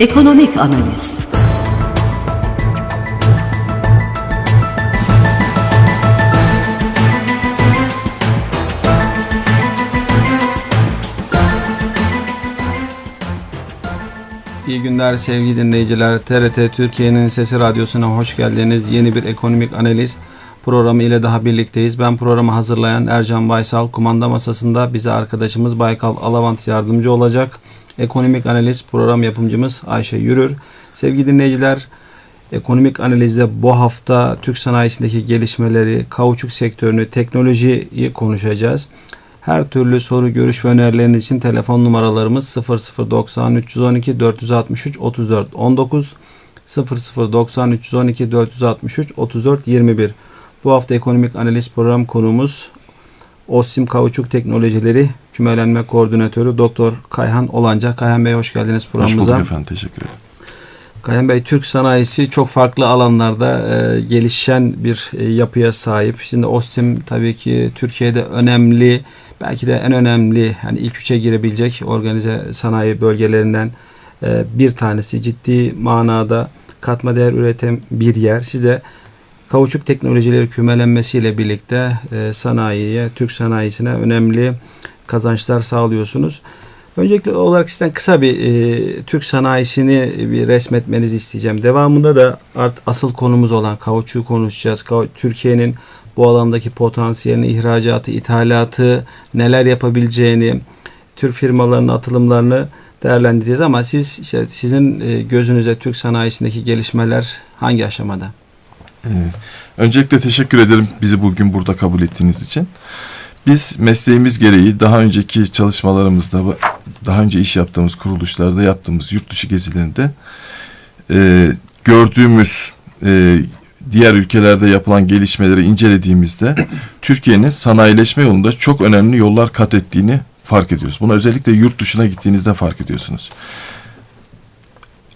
Ekonomik analiz. İyi günler sevgili dinleyiciler. TRT Türkiye'nin Sesi Radyosu'na hoş geldiniz. Yeni bir ekonomik analiz programı ile daha birlikteyiz. Ben programı hazırlayan Ercan Baysal, kumanda masasında bize arkadaşımız Baykal Alavant yardımcı olacak. Ekonomik analiz program yapımcımız Ayşe Yürür. Sevgili dinleyiciler, ekonomik analizde bu hafta Türk sanayisindeki gelişmeleri, kauçuk sektörünü, teknolojiyi konuşacağız. Her türlü soru, görüş ve önerileriniz için telefon numaralarımız 0090 312 463 34 19 0090 312 463 34 21. Bu hafta ekonomik analiz program konuğumuz Osim Kauçuk Teknolojileri Kümelenme Koordinatörü Doktor Kayhan Olanca. Kayhan Bey hoş geldiniz Hoş programımıza. bulduk efendim. Teşekkür ederim. Kayhan Bey Türk sanayisi çok farklı alanlarda e, gelişen bir e, yapıya sahip. Şimdi Ostim tabii ki Türkiye'de önemli belki de en önemli hani ilk üçe girebilecek organize sanayi bölgelerinden e, bir tanesi. Ciddi manada katma değer üreten bir yer. Siz de kauçuk teknolojileri kümelenmesiyle birlikte e, sanayiye, Türk sanayisine önemli kazançlar sağlıyorsunuz. Öncelikli olarak sizden kısa bir e, Türk sanayisini bir resmetmenizi isteyeceğim. Devamında da art, asıl konumuz olan kauçuğu konuşacağız. Kau- Türkiye'nin bu alandaki potansiyelini, ihracatı, ithalatı, neler yapabileceğini, Türk firmalarının atılımlarını değerlendireceğiz ama siz işte sizin e, gözünüze Türk sanayisindeki gelişmeler hangi aşamada? Ee, öncelikle teşekkür ederim bizi bugün burada kabul ettiğiniz için. Biz mesleğimiz gereği daha önceki çalışmalarımızda, daha önce iş yaptığımız kuruluşlarda yaptığımız yurt dışı gezilerinde e, gördüğümüz e, diğer ülkelerde yapılan gelişmeleri incelediğimizde Türkiye'nin sanayileşme yolunda çok önemli yollar kat ettiğini fark ediyoruz. Bunu özellikle yurt dışına gittiğinizde fark ediyorsunuz.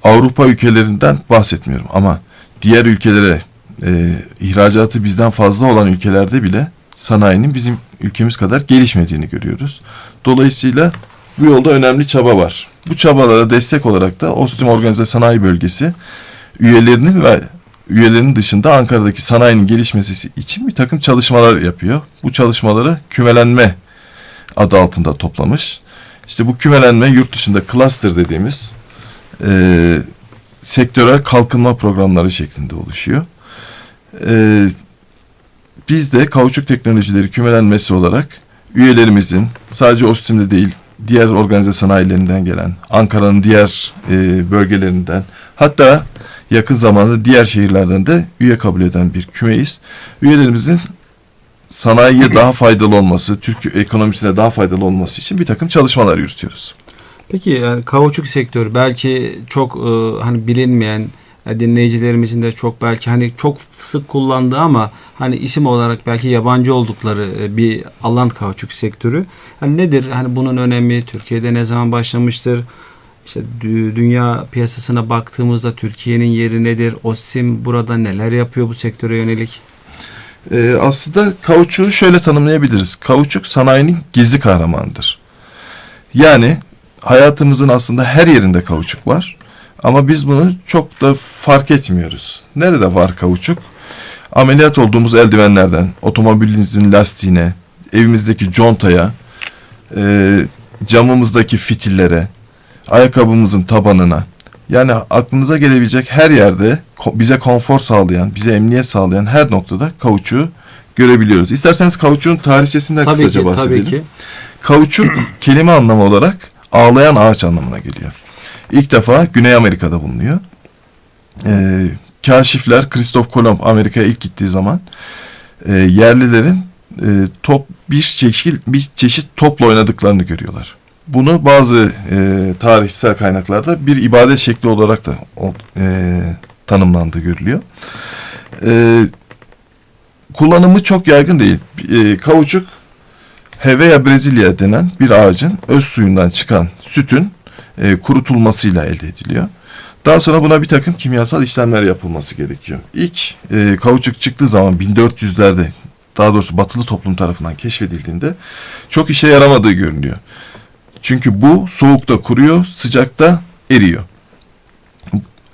Avrupa ülkelerinden bahsetmiyorum ama diğer ülkelere e, ihracatı bizden fazla olan ülkelerde bile sanayinin bizim ülkemiz kadar gelişmediğini görüyoruz. Dolayısıyla bu yolda önemli çaba var. Bu çabalara destek olarak da Ostim Organize Sanayi Bölgesi üyelerinin ve üyelerinin dışında Ankara'daki sanayinin gelişmesi için bir takım çalışmalar yapıyor. Bu çalışmaları kümelenme adı altında toplamış. İşte bu kümelenme yurt dışında cluster dediğimiz e, sektörel kalkınma programları şeklinde oluşuyor. E, biz de kauçuk teknolojileri kümelenmesi olarak üyelerimizin sadece Ostim'de değil diğer organize sanayilerinden gelen Ankara'nın diğer e, bölgelerinden hatta yakın zamanda diğer şehirlerden de üye kabul eden bir kümeyiz. Üyelerimizin sanayiye daha faydalı olması, Türk ekonomisine daha faydalı olması için bir takım çalışmalar yürütüyoruz. Peki yani kauçuk sektörü belki çok e, hani bilinmeyen e, dinleyicilerimizin de çok belki hani çok sık kullandığı ama hani isim olarak belki yabancı oldukları e, bir alan kauçuk sektörü. Hani nedir? Hani bunun önemi Türkiye'de ne zaman başlamıştır? İşte dü- dünya piyasasına baktığımızda Türkiye'nin yeri nedir? Osim burada neler yapıyor bu sektöre yönelik? Ee, aslında kauçuğu şöyle tanımlayabiliriz. Kauçuk sanayinin gizli kahramanıdır. Yani hayatımızın aslında her yerinde kauçuk var. Ama biz bunu çok da fark etmiyoruz. Nerede var kauçuk? Ameliyat olduğumuz eldivenlerden, otomobilinizin lastiğine, evimizdeki contaya, e, camımızdaki fitillere, ayakkabımızın tabanına. Yani aklınıza gelebilecek her yerde bize konfor sağlayan, bize emniyet sağlayan her noktada kauçuğu görebiliyoruz. İsterseniz kauçuğun tarihçesinden Tabii kısaca ki, bahsedelim. tabii ki. Kauçuk kelime anlamı olarak ağlayan ağaç anlamına geliyor. İlk defa Güney Amerika'da bulunuyor. Ee, kaşifler Kristof Kolomb Amerika'ya ilk gittiği zaman e, yerlilerin e, top bir çeşit bir çeşit topla oynadıklarını görüyorlar. Bunu bazı e, tarihsel kaynaklarda bir ibadet şekli olarak da e, tanımlandığı görülüyor. E, kullanımı çok yaygın değil. E, kauçuk Hevea Brezilya denen bir ağacın öz suyundan çıkan sütün e, kurutulmasıyla elde ediliyor. Daha sonra buna bir takım kimyasal işlemler yapılması gerekiyor. İlk e, kauçuk çıktığı zaman 1400'lerde daha doğrusu batılı toplum tarafından keşfedildiğinde çok işe yaramadığı görünüyor. Çünkü bu soğukta kuruyor, sıcakta eriyor.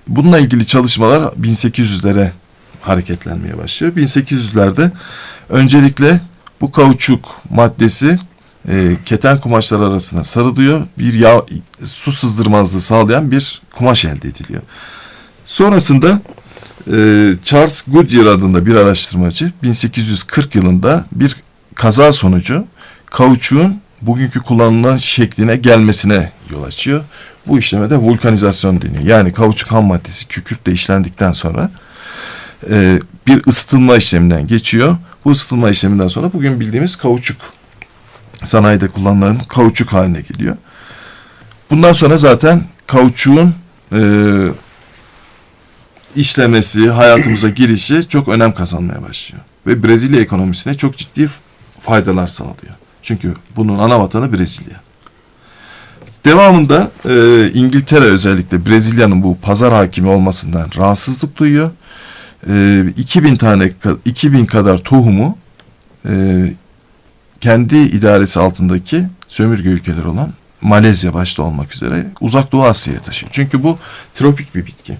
Bununla ilgili çalışmalar 1800'lere hareketlenmeye başlıyor. 1800'lerde öncelikle bu kauçuk maddesi e, keten kumaşlar arasına sarılıyor. Bir yağ, su sızdırmazlığı sağlayan bir kumaş elde ediliyor. Sonrasında e, Charles Goodyear adında bir araştırmacı 1840 yılında bir kaza sonucu kauçuğun bugünkü kullanılan şekline gelmesine yol açıyor. Bu işleme de vulkanizasyon deniyor. Yani kauçuk ham maddesi kükürtle işlendikten sonra e, bir ısıtılma işleminden geçiyor. Bu ısıtılma işleminden sonra bugün bildiğimiz kauçuk sanayide kullanılan kauçuk haline geliyor. Bundan sonra zaten kauçuğun e, işlemesi, hayatımıza girişi çok önem kazanmaya başlıyor. Ve Brezilya ekonomisine çok ciddi faydalar sağlıyor. Çünkü bunun ana vatanı Brezilya. Devamında e, İngiltere özellikle Brezilya'nın bu pazar hakimi olmasından rahatsızlık duyuyor. E, 2000 tane 2000 kadar tohumu e, kendi idaresi altındaki sömürge ülkeleri olan Malezya başta olmak üzere uzak doğu Asya'ya taşıyor. Çünkü bu tropik bir bitki.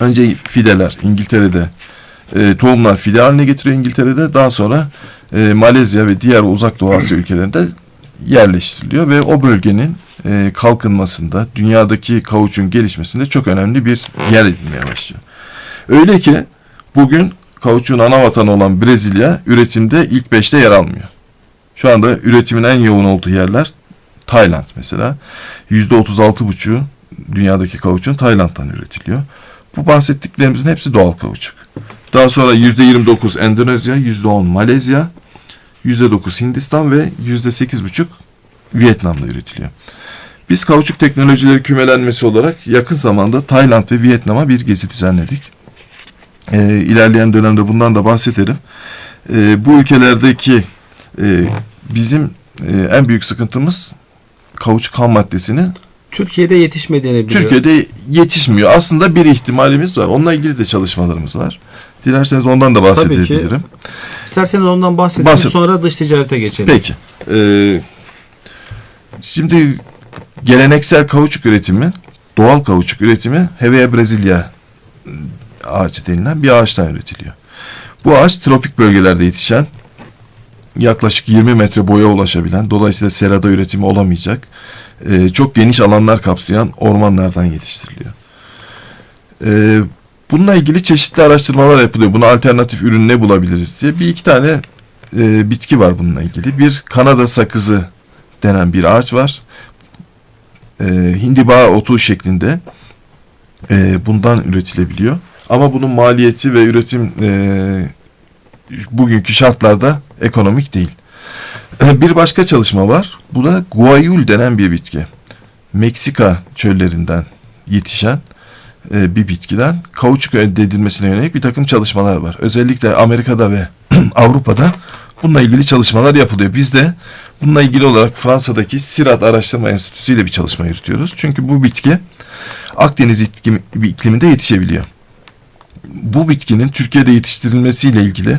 Önce fideler İngiltere'de e, tohumlar fide haline getiriyor İngiltere'de. Daha sonra e, Malezya ve diğer uzak doğu Asya ülkelerinde yerleştiriliyor ve o bölgenin e, kalkınmasında, dünyadaki kauçun gelişmesinde çok önemli bir yer edinmeye başlıyor. Öyle ki bugün kauçuğun ana vatanı olan Brezilya üretimde ilk beşte yer almıyor. Şu anda üretimin en yoğun olduğu yerler Tayland mesela. %36,5'u dünyadaki kauçuğun Tayland'dan üretiliyor. Bu bahsettiklerimizin hepsi doğal kauçuk. Daha sonra %29 Endonezya, %10 Malezya, %9 Hindistan ve %8,5 Vietnam'da üretiliyor. Biz kauçuk teknolojileri kümelenmesi olarak yakın zamanda Tayland ve Vietnam'a bir gezi düzenledik. Ee, ilerleyen dönemde bundan da bahsedelim. Ee, bu ülkelerdeki e, bizim e, en büyük sıkıntımız kauçuk ham maddesini Türkiye'de yetişmediğini biliyorum. Türkiye'de yetişmiyor. Aslında bir ihtimalimiz var. Onunla ilgili de çalışmalarımız var. Dilerseniz ondan da bahsedebilirim. İsterseniz ondan bahsedelim Bahset- sonra dış ticarete geçelim. Peki. Ee, şimdi geleneksel kauçuk üretimi, doğal kauçuk üretimi Hevea Brezilya ıı, ağacı denilen bir ağaçtan üretiliyor. Bu ağaç tropik bölgelerde yetişen, yaklaşık 20 metre boya ulaşabilen, dolayısıyla serada üretimi olamayacak, e, çok geniş alanlar kapsayan ormanlardan yetiştiriliyor. E, bununla ilgili çeşitli araştırmalar yapılıyor. Buna alternatif ürün ne bulabiliriz diye. Bir iki tane e, bitki var bununla ilgili. Bir Kanada sakızı denen bir ağaç var. E, hindiba otu şeklinde e, bundan üretilebiliyor. Ama bunun maliyeti ve üretim e, bugünkü şartlarda ekonomik değil. Bir başka çalışma var. Bu da guayul denen bir bitki. Meksika çöllerinden yetişen e, bir bitkiden kauçuk elde edilmesine yönelik bir takım çalışmalar var. Özellikle Amerika'da ve Avrupa'da bununla ilgili çalışmalar yapılıyor. Biz de bununla ilgili olarak Fransa'daki Sirat Araştırma Enstitüsü ile bir çalışma yürütüyoruz. Çünkü bu bitki Akdeniz iklim, ikliminde yetişebiliyor. Bu bitkinin Türkiye'de yetiştirilmesiyle ilgili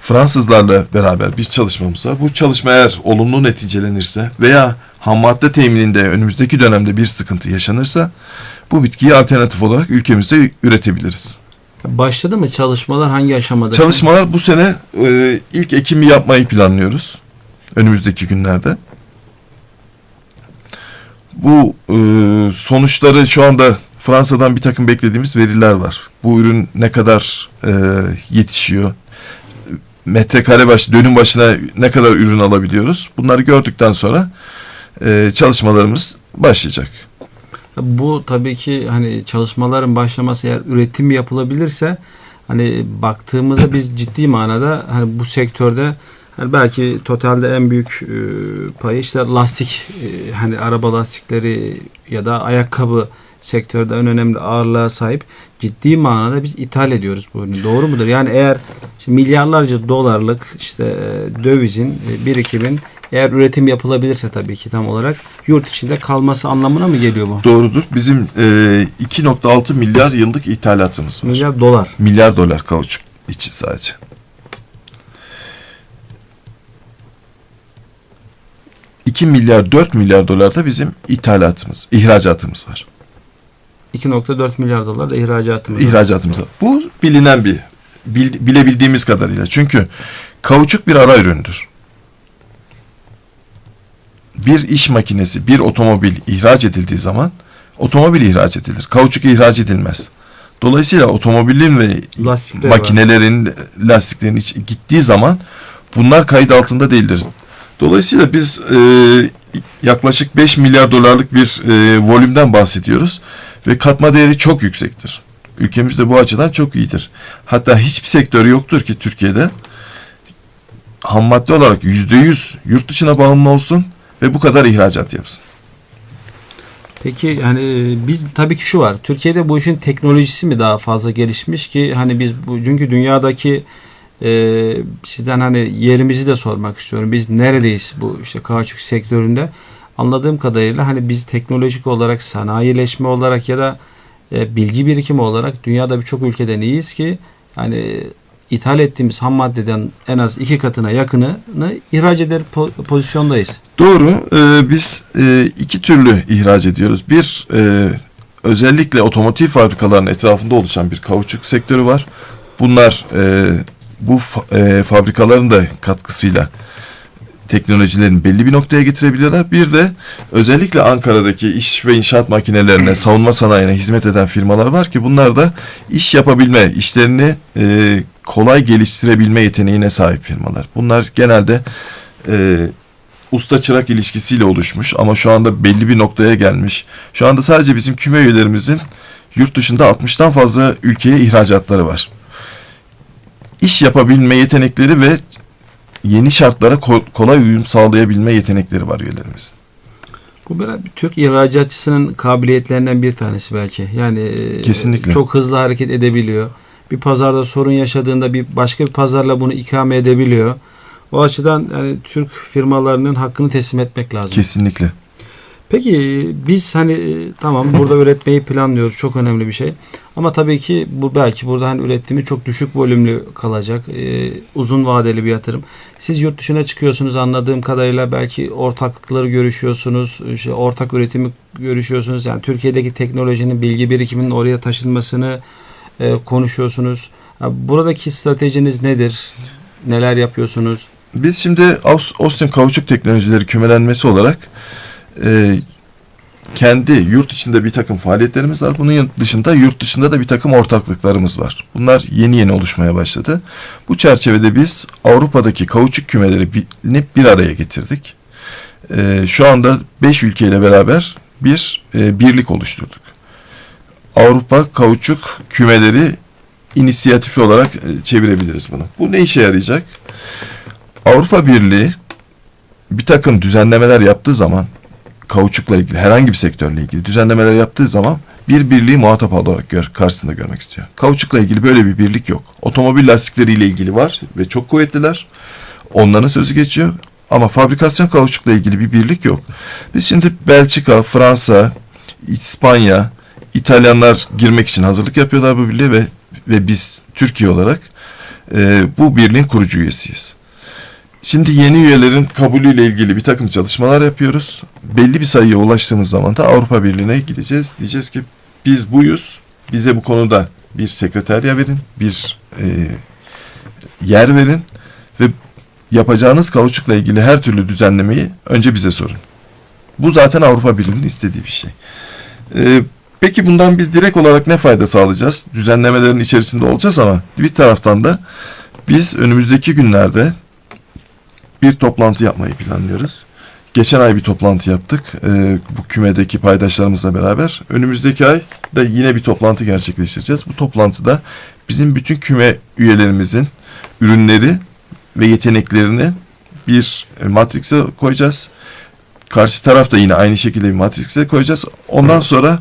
Fransızlarla beraber bir çalışmamız var. Bu çalışma eğer olumlu neticelenirse veya ham madde temininde önümüzdeki dönemde bir sıkıntı yaşanırsa bu bitkiyi alternatif olarak ülkemizde üretebiliriz. Başladı mı çalışmalar hangi aşamada? Çalışmalar bu sene e, ilk ekimi yapmayı planlıyoruz. Önümüzdeki günlerde. Bu e, sonuçları şu anda Fransa'dan bir takım beklediğimiz veriler var. Bu ürün ne kadar e, yetişiyor, metrekare başı, dönüm başına ne kadar ürün alabiliyoruz. Bunları gördükten sonra e, çalışmalarımız başlayacak. Bu tabii ki hani çalışmaların başlaması eğer üretim yapılabilirse hani baktığımızda biz ciddi manada hani bu sektörde hani belki totalde en büyük e, payı işte lastik e, hani araba lastikleri ya da ayakkabı sektörde en önemli ağırlığa sahip ciddi manada biz ithal ediyoruz bu ürünü. Doğru mudur? Yani eğer işte milyarlarca dolarlık işte e, dövizin e, birikimin Eğer üretim yapılabilirse tabii ki tam olarak yurt içinde kalması anlamına mı geliyor bu? Doğrudur. Bizim e, 2.6 milyar yıllık ithalatımız var. Milyar dolar. Milyar dolar kauçuk için sadece. ...2 milyar 4 milyar dolar da bizim ithalatımız, ihracatımız var. 2.4 milyar dolar da ihracatımız. İhracatımız var. Bu bilinen bir, bil- bilebildiğimiz kadarıyla. Çünkü kauçuk bir ara üründür. Bir iş makinesi, bir otomobil ihraç edildiği zaman otomobil ihraç edilir. Kauçuk ihraç edilmez. Dolayısıyla otomobilin ve Lastikleri var. makinelerin, lastiklerin iç, gittiği zaman bunlar kayıt altında değildir. Dolayısıyla biz e, yaklaşık 5 milyar dolarlık bir e, volümden bahsediyoruz ve katma değeri çok yüksektir. Ülkemizde bu açıdan çok iyidir. Hatta hiçbir sektör yoktur ki Türkiye'de ham madde olarak %100 yurt dışına bağımlı olsun ve bu kadar ihracat yapsın. Peki yani biz tabii ki şu var. Türkiye'de bu işin teknolojisi mi daha fazla gelişmiş ki hani biz bu çünkü dünyadaki e, sizden hani yerimizi de sormak istiyorum. Biz neredeyiz bu işte kauçuk sektöründe? Anladığım kadarıyla hani biz teknolojik olarak sanayileşme olarak ya da e, bilgi birikimi olarak dünyada birçok ülkeden iyiyiz ki yani ithal ettiğimiz ham maddeden en az iki katına yakınını ihraç eder po- pozisyondayız. Doğru. Ee, biz e, iki türlü ihraç ediyoruz. Bir e, özellikle otomotiv fabrikalarının etrafında oluşan bir kauçuk sektörü var. Bunlar e, bu fa- e, fabrikaların da katkısıyla teknolojilerini belli bir noktaya getirebiliyorlar. Bir de özellikle Ankara'daki iş ve inşaat makinelerine, savunma sanayine hizmet eden firmalar var ki bunlar da iş yapabilme, işlerini e, kolay geliştirebilme yeteneğine sahip firmalar. Bunlar genelde e, usta çırak ilişkisiyle oluşmuş ama şu anda belli bir noktaya gelmiş. Şu anda sadece bizim küme üyelerimizin yurt dışında 60'tan fazla ülkeye ihracatları var. İş yapabilme yetenekleri ve yeni şartlara ko- kolay uyum sağlayabilme yetenekleri var üyelerimizin. Bu biraz bir Türk ihracatçısının kabiliyetlerinden bir tanesi belki. Yani e, Kesinlikle. çok hızlı hareket edebiliyor. Bir pazarda sorun yaşadığında bir başka bir pazarla bunu ikame edebiliyor. O açıdan yani Türk firmalarının hakkını teslim etmek lazım. Kesinlikle. Peki biz hani tamam burada üretmeyi planlıyoruz. Çok önemli bir şey. Ama tabii ki bu belki burada hani ürettiğimiz çok düşük volümlü kalacak. e, uzun vadeli bir yatırım. Siz yurt dışına çıkıyorsunuz anladığım kadarıyla belki ortaklıkları görüşüyorsunuz. işte ortak üretimi görüşüyorsunuz. Yani Türkiye'deki teknolojinin bilgi birikiminin oraya taşınmasını e, konuşuyorsunuz. Ha, Buradaki stratejiniz nedir? Neler yapıyorsunuz? Biz şimdi Aus- Austin Kauçuk Teknolojileri kümelenmesi olarak e, kendi yurt içinde bir takım faaliyetlerimiz var. Bunun dışında yurt dışında da bir takım ortaklıklarımız var. Bunlar yeni yeni oluşmaya başladı. Bu çerçevede biz Avrupa'daki kauçuk kümeleri bir, bir araya getirdik. E, şu anda 5 ülkeyle beraber bir e, birlik oluşturduk. Avrupa Kauçuk Kümeleri inisiyatifi olarak e, çevirebiliriz bunu. Bu ne işe yarayacak? Avrupa Birliği bir takım düzenlemeler yaptığı zaman kauçukla ilgili herhangi bir sektörle ilgili düzenlemeler yaptığı zaman bir birliği muhatap olarak gör, karşısında görmek istiyor. Kauçukla ilgili böyle bir birlik yok. Otomobil lastikleriyle ilgili var ve çok kuvvetliler. Onların sözü geçiyor. Ama fabrikasyon kauçukla ilgili bir birlik yok. Biz şimdi Belçika, Fransa, İspanya, İtalyanlar girmek için hazırlık yapıyorlar bu birliğe ve ve biz Türkiye olarak e, bu birliğin kurucu üyesiyiz. Şimdi yeni üyelerin kabulüyle ilgili bir takım çalışmalar yapıyoruz. Belli bir sayıya ulaştığımız zaman da Avrupa Birliği'ne gideceğiz. Diyeceğiz ki biz buyuz. Bize bu konuda bir sekreterya verin, bir e, yer verin ve yapacağınız kauçukla ilgili her türlü düzenlemeyi önce bize sorun. Bu zaten Avrupa Birliği'nin istediği bir şey. E, peki bundan biz direkt olarak ne fayda sağlayacağız? Düzenlemelerin içerisinde olacağız ama bir taraftan da biz önümüzdeki günlerde bir toplantı yapmayı planlıyoruz. Geçen ay bir toplantı yaptık. Ee, bu kümedeki paydaşlarımızla beraber. Önümüzdeki ay da yine bir toplantı gerçekleştireceğiz. Bu toplantıda bizim bütün küme üyelerimizin ürünleri ve yeteneklerini bir e, matrikse koyacağız. Karşı taraf da yine aynı şekilde bir matrikse koyacağız. Ondan sonra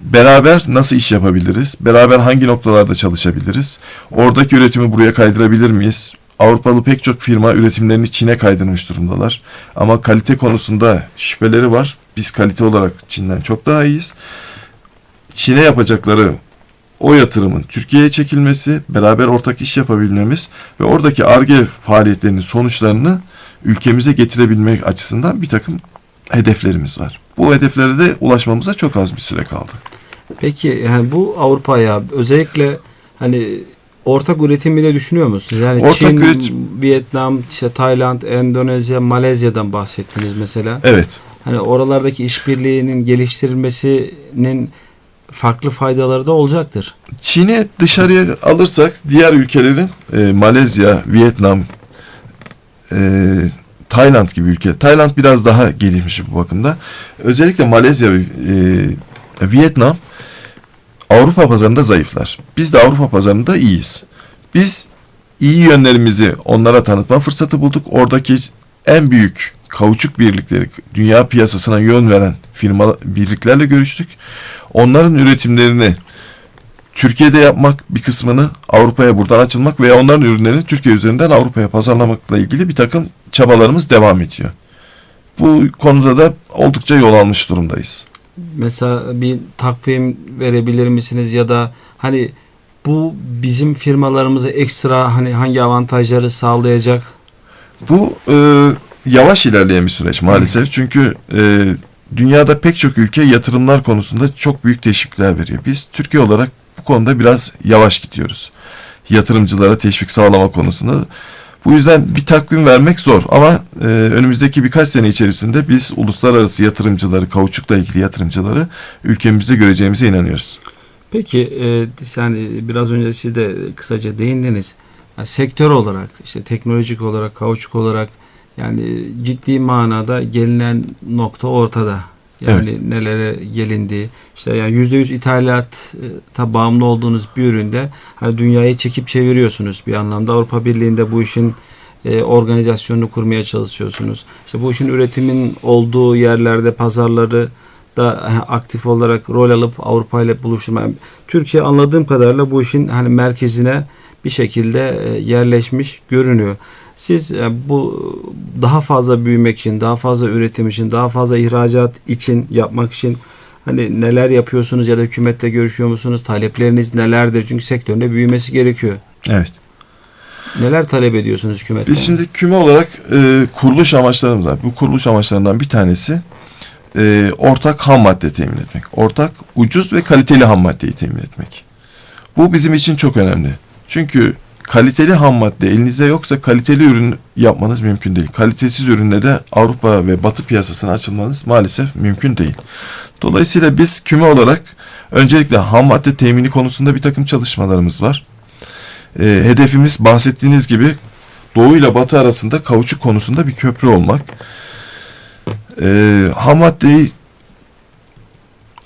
beraber nasıl iş yapabiliriz? Beraber hangi noktalarda çalışabiliriz? Oradaki üretimi buraya kaydırabilir miyiz? Avrupalı pek çok firma üretimlerini Çin'e kaydırmış durumdalar. Ama kalite konusunda şüpheleri var. Biz kalite olarak Çin'den çok daha iyiyiz. Çin'e yapacakları o yatırımın Türkiye'ye çekilmesi, beraber ortak iş yapabilmemiz ve oradaki ARGE faaliyetlerinin sonuçlarını ülkemize getirebilmek açısından bir takım hedeflerimiz var. Bu hedeflere de ulaşmamıza çok az bir süre kaldı. Peki yani bu Avrupa'ya özellikle hani ortak üretimi de düşünüyor musunuz? Yani Ortak Çin, üretim- Vietnam, işte Tayland, Endonezya, Malezya'dan bahsettiniz mesela. Evet. Hani oralardaki işbirliğinin geliştirilmesinin farklı faydaları da olacaktır. Çin'i dışarıya alırsak diğer ülkelerin e, Malezya, Vietnam, e, Tayland gibi ülke. Tayland biraz daha gelişmiş bu bakımda. Özellikle Malezya ve e, Vietnam Avrupa pazarında zayıflar. Biz de Avrupa pazarında iyiyiz. Biz iyi yönlerimizi onlara tanıtma fırsatı bulduk. Oradaki en büyük kauçuk birlikleri, dünya piyasasına yön veren firma birliklerle görüştük. Onların üretimlerini Türkiye'de yapmak bir kısmını Avrupa'ya buradan açılmak veya onların ürünlerini Türkiye üzerinden Avrupa'ya pazarlamakla ilgili bir takım çabalarımız devam ediyor. Bu konuda da oldukça yol almış durumdayız. Mesela bir takvim verebilir misiniz ya da hani bu bizim firmalarımıza ekstra hani hangi avantajları sağlayacak? Bu e, yavaş ilerleyen bir süreç maalesef. Çünkü e, dünyada pek çok ülke yatırımlar konusunda çok büyük teşvikler veriyor. Biz Türkiye olarak bu konuda biraz yavaş gidiyoruz. Yatırımcılara teşvik sağlama konusunda. Bu yüzden bir takvim vermek zor ama e, önümüzdeki birkaç sene içerisinde biz uluslararası yatırımcıları, kauçukla ilgili yatırımcıları ülkemizde göreceğimize inanıyoruz. Peki e, sen e, biraz önce siz de kısaca değindiniz. Yani sektör olarak işte teknolojik olarak kauçuk olarak yani ciddi manada gelinen nokta ortada. Yani nelere gelindi. İşte yani %100 ithalata bağımlı olduğunuz bir üründe hani dünyayı çekip çeviriyorsunuz bir anlamda. Avrupa Birliği'nde bu işin e, organizasyonunu kurmaya çalışıyorsunuz. İşte bu işin üretimin olduğu yerlerde pazarları da e, aktif olarak rol alıp Avrupa ile buluşturma. Yani Türkiye anladığım kadarıyla bu işin hani merkezine bir şekilde e, yerleşmiş görünüyor. Siz e, bu daha fazla büyümek için, daha fazla üretim için, daha fazla ihracat için yapmak için hani neler yapıyorsunuz ya da hükümette görüşüyor musunuz? Talepleriniz nelerdir? Çünkü sektörün büyümesi gerekiyor. Evet. Neler talep ediyorsunuz hükümetten? Biz şimdi küme olarak e, kuruluş amaçlarımız var. Bu kuruluş amaçlarından bir tanesi e, ortak ham madde temin etmek. Ortak ucuz ve kaliteli ham maddeyi temin etmek. Bu bizim için çok önemli. Çünkü kaliteli ham madde elinizde yoksa kaliteli ürün yapmanız mümkün değil. Kalitesiz ürünle de Avrupa ve Batı piyasasına açılmanız maalesef mümkün değil. Dolayısıyla biz küme olarak öncelikle ham madde temini konusunda bir takım çalışmalarımız var. E, hedefimiz bahsettiğiniz gibi Doğu ile Batı arasında kauçuk konusunda bir köprü olmak. E, ham maddeyi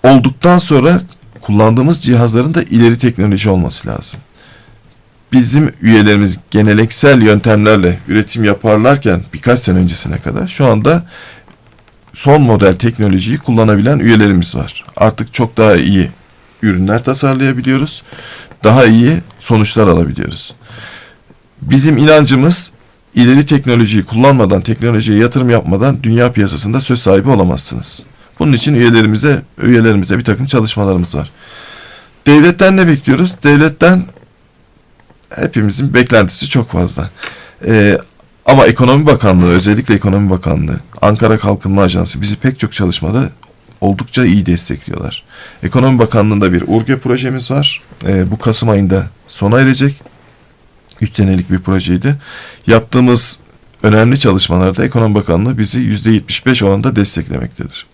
olduktan sonra kullandığımız cihazların da ileri teknoloji olması lazım. Bizim üyelerimiz geleneksel yöntemlerle üretim yaparlarken birkaç sene öncesine kadar şu anda son model teknolojiyi kullanabilen üyelerimiz var. Artık çok daha iyi ürünler tasarlayabiliyoruz. Daha iyi sonuçlar alabiliyoruz. Bizim inancımız ileri teknolojiyi kullanmadan, teknolojiye yatırım yapmadan dünya piyasasında söz sahibi olamazsınız. Bunun için üyelerimize üyelerimize bir takım çalışmalarımız var. Devletten ne bekliyoruz? Devletten hepimizin beklentisi çok fazla. Ee, ama Ekonomi Bakanlığı, özellikle Ekonomi Bakanlığı, Ankara Kalkınma Ajansı bizi pek çok çalışmada oldukça iyi destekliyorlar. Ekonomi Bakanlığı'nda bir URGE projemiz var. Ee, bu Kasım ayında sona erecek. 3 senelik bir projeydi. Yaptığımız önemli çalışmalarda Ekonomi Bakanlığı bizi %75 oranında desteklemektedir.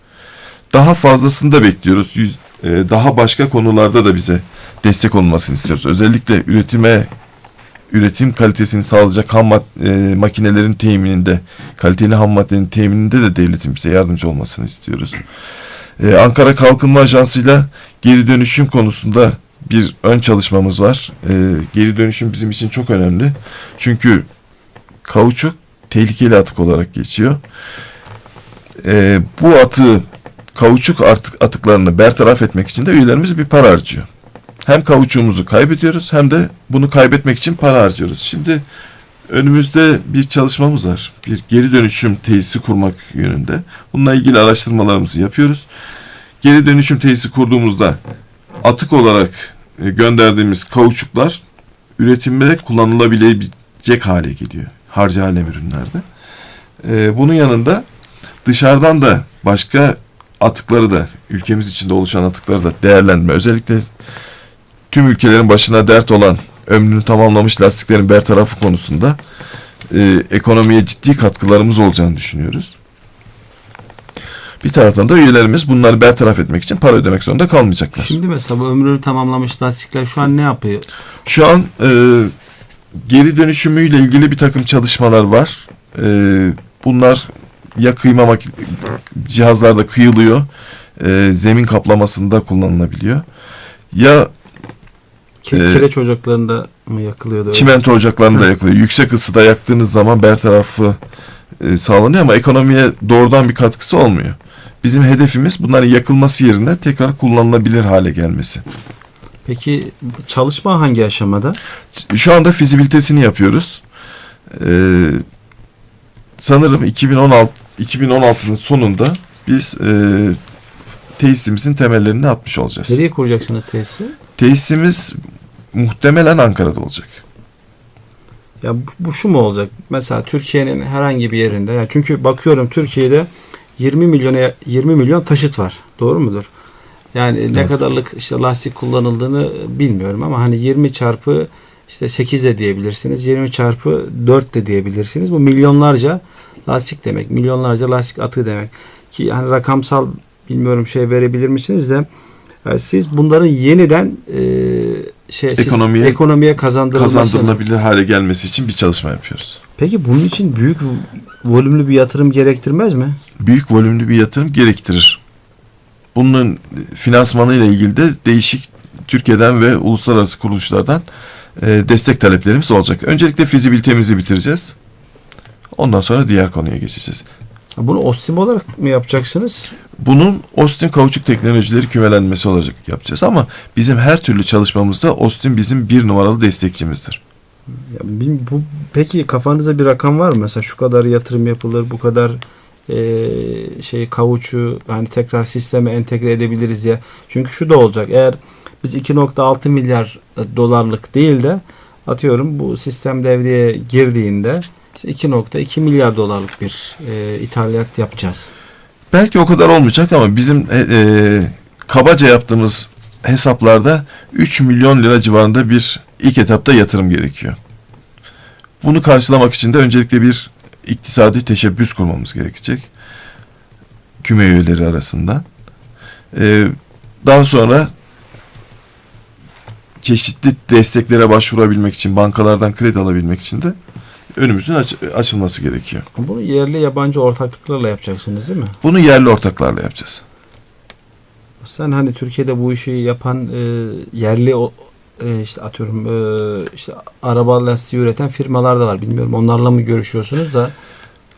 Daha fazlasını da bekliyoruz. E, Daha başka konularda da bize destek olmasını istiyoruz. Özellikle üretime üretim kalitesini sağlayacak ham e, makinelerin temininde, kaliteli ham maddenin temininde de devletin bize yardımcı olmasını istiyoruz. Ee, Ankara Kalkınma Ajansı'yla geri dönüşüm konusunda bir ön çalışmamız var. Ee, geri dönüşüm bizim için çok önemli. Çünkü kauçuk tehlikeli atık olarak geçiyor. Ee, bu atığı kauçuk artık atıklarını bertaraf etmek için de üyelerimiz bir para harcıyor. Hem kauçuğumuzu kaybediyoruz hem de bunu kaybetmek için para harcıyoruz. Şimdi Önümüzde bir çalışmamız var. Bir geri dönüşüm tesisi kurmak yönünde. Bununla ilgili araştırmalarımızı yapıyoruz. Geri dönüşüm tesisi kurduğumuzda atık olarak e, gönderdiğimiz kauçuklar üretimde kullanılabilecek hale geliyor. Harcı alem ürünlerde. E, bunun yanında dışarıdan da başka atıkları da ülkemiz içinde oluşan atıkları da değerlendirme. Özellikle tüm ülkelerin başına dert olan ömrünü tamamlamış lastiklerin bertarafı konusunda e, ekonomiye ciddi katkılarımız olacağını düşünüyoruz. Bir taraftan da üyelerimiz bunları bertaraf etmek için para ödemek zorunda kalmayacaklar. Şimdi mesela bu ömrünü tamamlamış lastikler şu an ne yapıyor? Şu an e, geri dönüşümüyle ilgili bir takım çalışmalar var. E, bunlar ya kıyma mak- cihazlarda kıyılıyor, e, zemin kaplamasında kullanılabiliyor. Ya kireç ocaklarında mı yakılıyordu? öyle? çimento ocaklarında yakılıyor. Yüksek ısıda yaktığınız zaman bertarafı e, sağlanıyor ama ekonomiye doğrudan bir katkısı olmuyor. Bizim hedefimiz bunların yakılması yerine tekrar kullanılabilir hale gelmesi. Peki çalışma hangi aşamada? Şu anda fizibilitesini yapıyoruz. Ee, sanırım 2016 2016'nın sonunda biz e, tesisimizin temellerini atmış olacağız. Nereye kuracaksınız tesisi? Tesisimiz muhtemelen Ankara'da olacak. Ya bu, bu şu mu olacak? Mesela Türkiye'nin herhangi bir yerinde. Ya çünkü bakıyorum Türkiye'de 20 milyona 20 milyon taşıt var. Doğru mudur? Yani ne Evet. kadarlık işte lastik kullanıldığını bilmiyorum ama hani 20 çarpı işte 8 de diyebilirsiniz. 20 çarpı 4 de diyebilirsiniz. Bu milyonlarca lastik demek. Milyonlarca lastik atığı demek. Ki hani rakamsal bilmiyorum şey verebilir misiniz de yani siz bunların yeniden e, şey siz Ekonomiye- ekonomiye kazandırılması Kazandırılabilir hale gelmesi için bir çalışma yapıyoruz. Peki bunun için büyük volümlü bir yatırım gerektirmez mi? Büyük volümlü bir yatırım gerektirir. Bunun finansmanı ile ilgili de değişik Türkiye'den ve uluslararası kuruluşlardan e, destek taleplerimiz olacak. Öncelikle fizibilitemizi bitireceğiz. Ondan sonra diğer konuya geçeceğiz. Bunu OSTİM olarak mı yapacaksınız? Bunun Austin Kauçuk Teknolojileri kümelenmesi olacak yapacağız ama bizim her türlü çalışmamızda Austin bizim bir numaralı destekçimizdir. Ya bu, peki kafanızda bir rakam var mı? Mesela şu kadar yatırım yapılır, bu kadar eee, şey kavuçu hani tekrar sisteme entegre edebiliriz ya. Çünkü şu da olacak. Eğer biz 2.6 milyar dolarlık değil de atıyorum bu sistem devreye girdiğinde işte 2.2 milyar dolarlık bir eee ithalat yapacağız. Belki o kadar olmayacak ama bizim e, e, kabaca yaptığımız hesaplarda 3 milyon lira civarında bir ilk etapta yatırım gerekiyor. Bunu karşılamak için de öncelikle bir iktisadi teşebbüs kurmamız gerekecek. Küme üyeleri arasında. E, daha sonra çeşitli desteklere başvurabilmek için, bankalardan kredi alabilmek için de önümüzün aç- açılması gerekiyor. Bunu yerli yabancı ortaklıklarla yapacaksınız değil mi? Bunu yerli ortaklarla yapacağız. Sen hani Türkiye'de bu işi yapan e, yerli o e, işte atıyorum e, işte araba lastiği üreten firmalar da var. Bilmiyorum onlarla mı görüşüyorsunuz da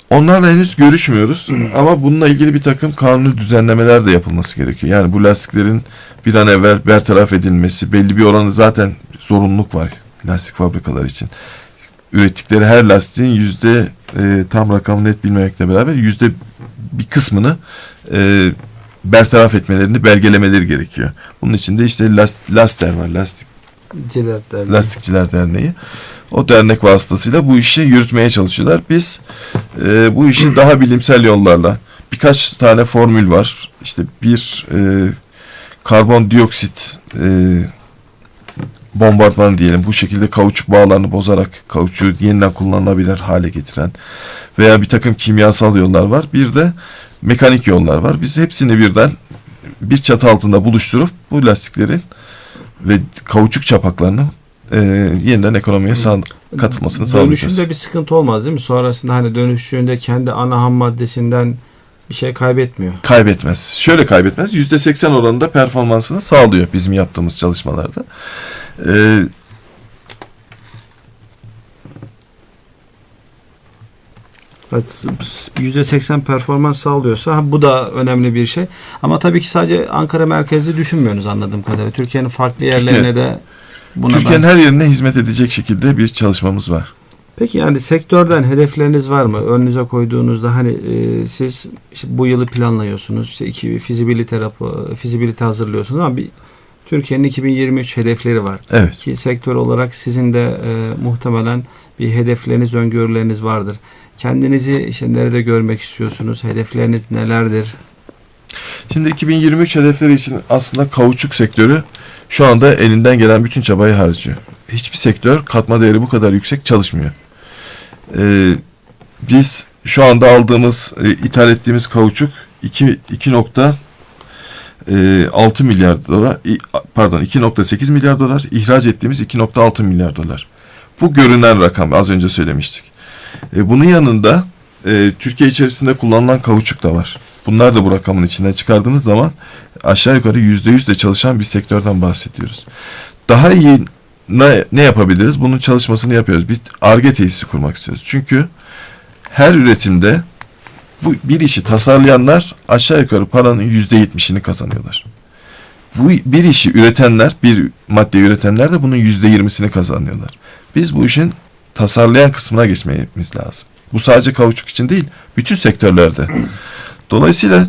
Onlarla henüz görüşmüyoruz ama bununla ilgili bir takım kanuni düzenlemeler de yapılması gerekiyor. Yani bu lastiklerin bir an evvel bertaraf edilmesi, belli bir oranı zaten zorunluluk var lastik fabrikaları için. Ürettikleri her lastiğin yüzde e, tam rakamı net bilmemekle beraber yüzde bir kısmını e, bertaraf etmelerini belgelemeleri gerekiyor. Bunun için de işte last, Laster var, lastik ciletler. Lastikçiler Derneği. O dernek vasıtasıyla bu işi yürütmeye çalışıyorlar. Biz e, bu işi daha bilimsel yollarla birkaç tane formül var. İşte bir e, karbondioksit e, bombardımanı diyelim. Bu şekilde kauçuk bağlarını bozarak kauçuğu yeniden kullanılabilir hale getiren veya bir takım kimyasal yollar var. Bir de mekanik yollar var. Biz hepsini birden bir çatı altında buluşturup bu lastiklerin ve kauçuk çapaklarının e, yeniden ekonomiye sağ, katılmasını sağlayacağız. Dönüşümde bir sıkıntı olmaz değil mi? Sonrasında hani dönüştüğünde kendi ana ham maddesinden bir şey kaybetmiyor. Kaybetmez. Şöyle kaybetmez. Yüzde seksen oranında performansını sağlıyor bizim yaptığımız çalışmalarda. E, Evet, %80 performans sağlıyorsa bu da önemli bir şey. Ama tabii ki sadece Ankara merkezli düşünmüyorsunuz anladığım kadarıyla. Türkiye'nin farklı yerlerine de buna Türkiye'nin ben- her yerine hizmet edecek şekilde bir çalışmamız var. Peki yani sektörden hedefleriniz var mı? Önünüze koyduğunuzda hani e, siz işte bu yılı planlıyorsunuz. İşte iki fizibilite raporu, fizibilite hazırlıyorsunuz ama bir Türkiye'nin 2023 hedefleri var. Evet. Ki sektör olarak sizin de e, muhtemelen bir hedefleriniz, öngörüleriniz vardır. Kendinizi işte nerede görmek istiyorsunuz? Hedefleriniz nelerdir? Şimdi 2023 hedefleri için aslında kauçuk sektörü şu anda elinden gelen bütün çabayı harcıyor. Hiçbir sektör katma değeri bu kadar yüksek çalışmıyor. Ee, biz şu anda aldığımız, e, ithal ettiğimiz kauçuk 2, 2.6 milyar dolar, pardon 2.8 milyar dolar, ihraç ettiğimiz 2.6 milyar dolar. Bu görünen rakam az önce söylemiştik. E, bunun yanında e, Türkiye içerisinde kullanılan kauçuk da var. Bunlar da bu rakamın içinden çıkardığınız zaman aşağı yukarı yüzde yüzde çalışan bir sektörden bahsediyoruz. Daha iyi ne, ne yapabiliriz? Bunun çalışmasını yapıyoruz. Bir ARGE tesisi kurmak istiyoruz. Çünkü her üretimde bu bir işi tasarlayanlar aşağı yukarı paranın yüzde yetmişini kazanıyorlar. Bu bir işi üretenler, bir madde üretenler de bunun yüzde yirmisini kazanıyorlar. Biz bu işin tasarlayan kısmına geçmemiz lazım. Bu sadece kauçuk için değil, bütün sektörlerde. Dolayısıyla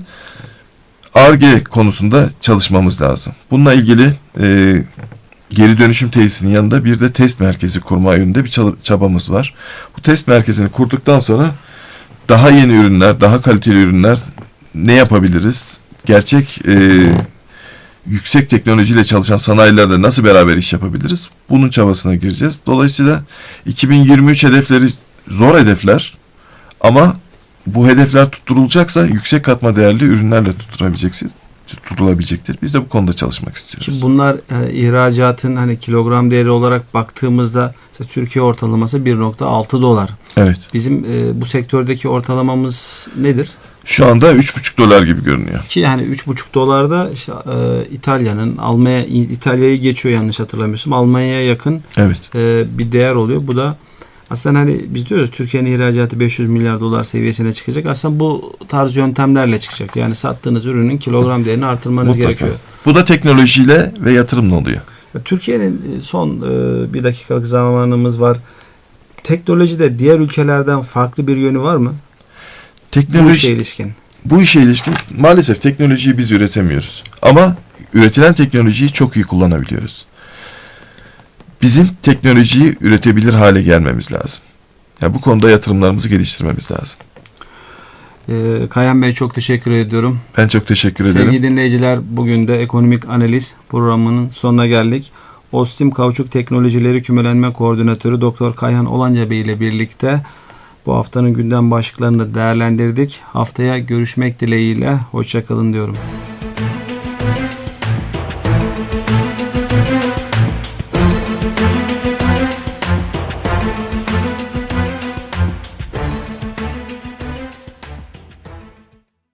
ARGE konusunda çalışmamız lazım. Bununla ilgili e, geri dönüşüm tesisinin yanında bir de test merkezi kurma yönünde bir çabamız var. Bu test merkezini kurduktan sonra daha yeni ürünler, daha kaliteli ürünler ne yapabiliriz? Gerçek e, yüksek teknolojiyle çalışan sanayilerde nasıl beraber iş yapabiliriz? Bunun çabasına gireceğiz. Dolayısıyla 2023 hedefleri zor hedefler ama bu hedefler tutturulacaksa yüksek katma değerli ürünlerle tutturabileceksin tutulabilecektir. Biz de bu konuda çalışmak istiyoruz. Ki bunlar e, ihracatın hani kilogram değeri olarak baktığımızda işte Türkiye ortalaması 1.6 dolar. Evet. Bizim e, bu sektördeki ortalamamız nedir? Şu anda 3,5 dolar gibi görünüyor. Ki yani 3.5 dolarda işte e, İtalya'nın Almanya İtalya'yı geçiyor yanlış hatırlamıyorsam. Almanya'ya yakın Evet. e, bir değer oluyor. Bu da aslında hani biz diyoruz Türkiye'nin ihracatı 500 milyar dolar seviyesine çıkacak. Aslında bu tarz yöntemlerle çıkacak. Yani sattığınız ürünün kilogram değerini artırmanız Mutlaka. gerekiyor. Bu da teknolojiyle ve yatırımla oluyor. Türkiye'nin e, son e, bir dakikalık zamanımız var. Teknolojide diğer ülkelerden farklı bir yönü var mı? Bu Teknoloji işe ilişkin. bu işe ilişkin maalesef teknolojiyi biz üretemiyoruz. Ama üretilen teknolojiyi çok iyi kullanabiliyoruz. Bizim teknolojiyi üretebilir hale gelmemiz lazım. Yani bu konuda yatırımlarımızı geliştirmemiz lazım. Ee, Kayan Bey çok teşekkür ediyorum. Ben çok teşekkür ederim. Sevgili dinleyiciler bugün de ekonomik analiz programının sonuna geldik. Ostim Kauçuk Teknolojileri Kümelenme Koordinatörü Doktor Kayhan Olanca Bey ile birlikte bu haftanın gündem başlıklarını da değerlendirdik. Haftaya görüşmek dileğiyle. Hoşçakalın diyorum.